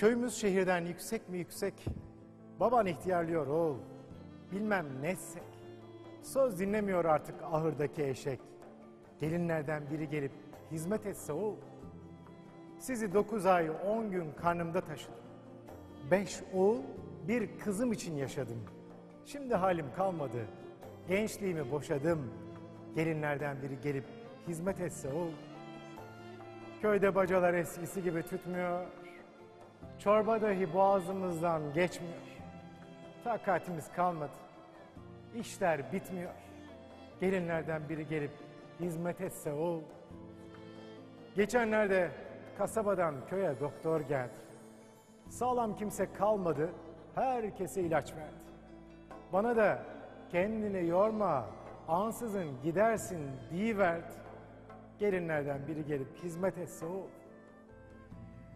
Köyümüz şehirden yüksek mi yüksek? Baban ihtiyarlıyor oğul. Bilmem netsek. Söz dinlemiyor artık ahırdaki eşek. Gelinlerden biri gelip hizmet etse oğul. Sizi dokuz ay on gün karnımda taşıdım. Beş oğul bir kızım için yaşadım. Şimdi halim kalmadı. Gençliğimi boşadım. Gelinlerden biri gelip hizmet etse oğul. Köyde bacalar eskisi gibi tütmüyor. Çorba dahi boğazımızdan geçmiyor. Takatimiz kalmadı. İşler bitmiyor. Gelinlerden biri gelip hizmet etse o. Geçenlerde kasabadan köye doktor geldi. Sağlam kimse kalmadı. Herkese ilaç verdi. Bana da kendini yorma, ansızın gidersin verdi. Gelinlerden biri gelip hizmet etse o.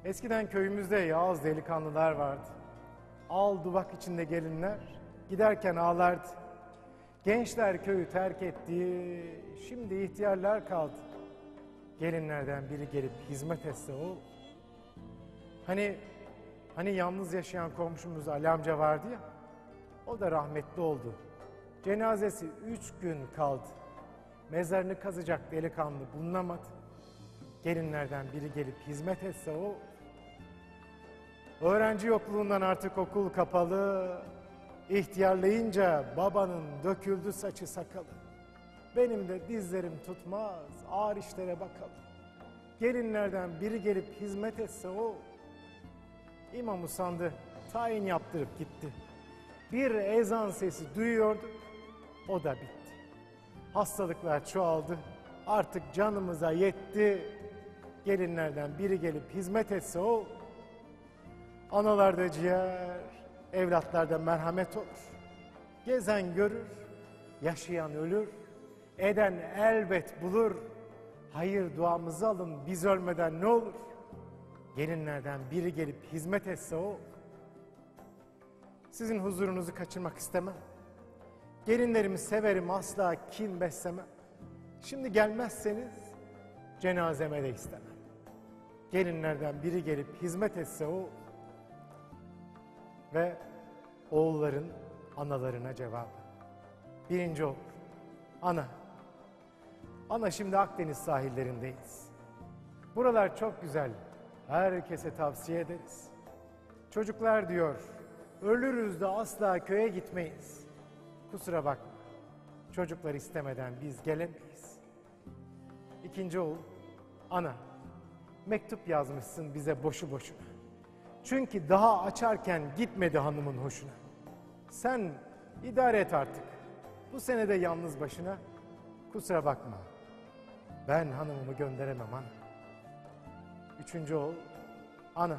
Eskiden köyümüzde yağız delikanlılar vardı. Al duvak içinde gelinler, giderken ağlardı. Gençler köyü terk etti, şimdi ihtiyarlar kaldı. Gelinlerden biri gelip hizmet etse o. Hani, hani yalnız yaşayan komşumuz Ali amca vardı ya, o da rahmetli oldu. Cenazesi üç gün kaldı. Mezarını kazacak delikanlı bulunamadı. Gelinlerden biri gelip hizmet etse o. Öğrenci yokluğundan artık okul kapalı. İhtiyarlayınca babanın döküldü saçı sakalı. Benim de dizlerim tutmaz, ağır işlere bakalım. Gelinlerden biri gelip hizmet etse o. İmam usandı, tayin yaptırıp gitti. Bir ezan sesi duyuyorduk, o da bitti. Hastalıklar çoğaldı, artık canımıza yetti. Gelinlerden biri gelip hizmet etse o. Anallarda ciğer, evlatlarda merhamet olur. Gezen görür, yaşayan ölür, eden elbet bulur. Hayır duamızı alın biz ölmeden ne olur? Gelinlerden biri gelip hizmet etse o. Sizin huzurunuzu kaçırmak istemem. Gelinlerimi severim asla kin beslemem. Şimdi gelmezseniz cenazeme de istemem. Gelinlerden biri gelip hizmet etse o ve oğulların analarına cevabı. Birinci oğul, ana. Ana şimdi Akdeniz sahillerindeyiz. Buralar çok güzel. Herkese tavsiye ederiz. Çocuklar diyor, ölürüz de asla köye gitmeyiz. Kusura bakma. Çocuklar istemeden biz gelemeyiz. İkinci oğul, ana. Mektup yazmışsın bize boşu boşuna. Çünkü daha açarken gitmedi hanımın hoşuna. Sen idare et artık. Bu sene de yalnız başına. Kusura bakma. Ben hanımımı gönderemem ana. Üçüncü oğul, ana.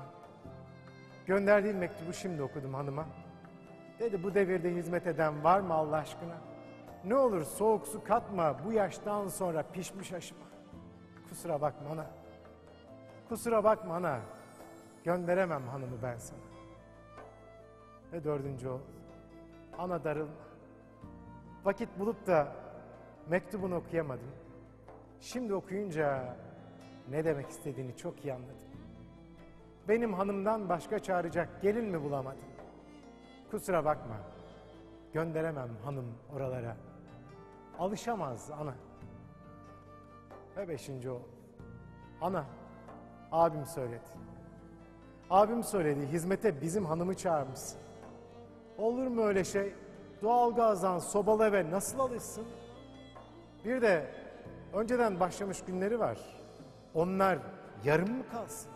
Gönderdiğin mektubu şimdi okudum hanıma. Dedi bu devirde hizmet eden var mı Allah aşkına? Ne olur soğuk su katma bu yaştan sonra pişmiş aşıma. Kusura bakma ana. Kusura bakma ana. Gönderemem hanımı ben sana. Ve dördüncü o. Ana darılma. Vakit bulup da mektubunu okuyamadım. Şimdi okuyunca ne demek istediğini çok iyi anladım. Benim hanımdan başka çağıracak gelin mi bulamadım? Kusura bakma. Gönderemem hanım oralara. Alışamaz ana. Ve beşinci o. Ana, abim söyledi. Abim söyledi, hizmete bizim hanımı çağırmışsın. Olur mu öyle şey? Doğalgazdan sobalı eve nasıl alışsın? Bir de önceden başlamış günleri var. Onlar yarım mı kalsın?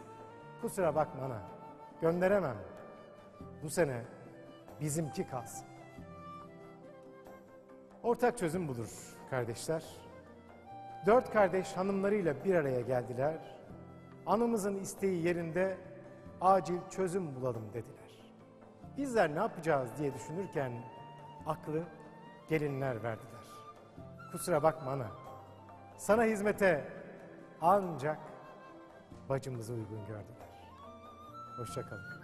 Kusura bakma ana, gönderemem. Bu sene bizimki kalsın. Ortak çözüm bulur kardeşler. Dört kardeş hanımlarıyla bir araya geldiler. Anımızın isteği yerinde acil çözüm bulalım dediler. Bizler ne yapacağız diye düşünürken aklı gelinler verdiler. Kusura bakma ana. Sana hizmete ancak bacımızı uygun gördüler. Hoşçakalın.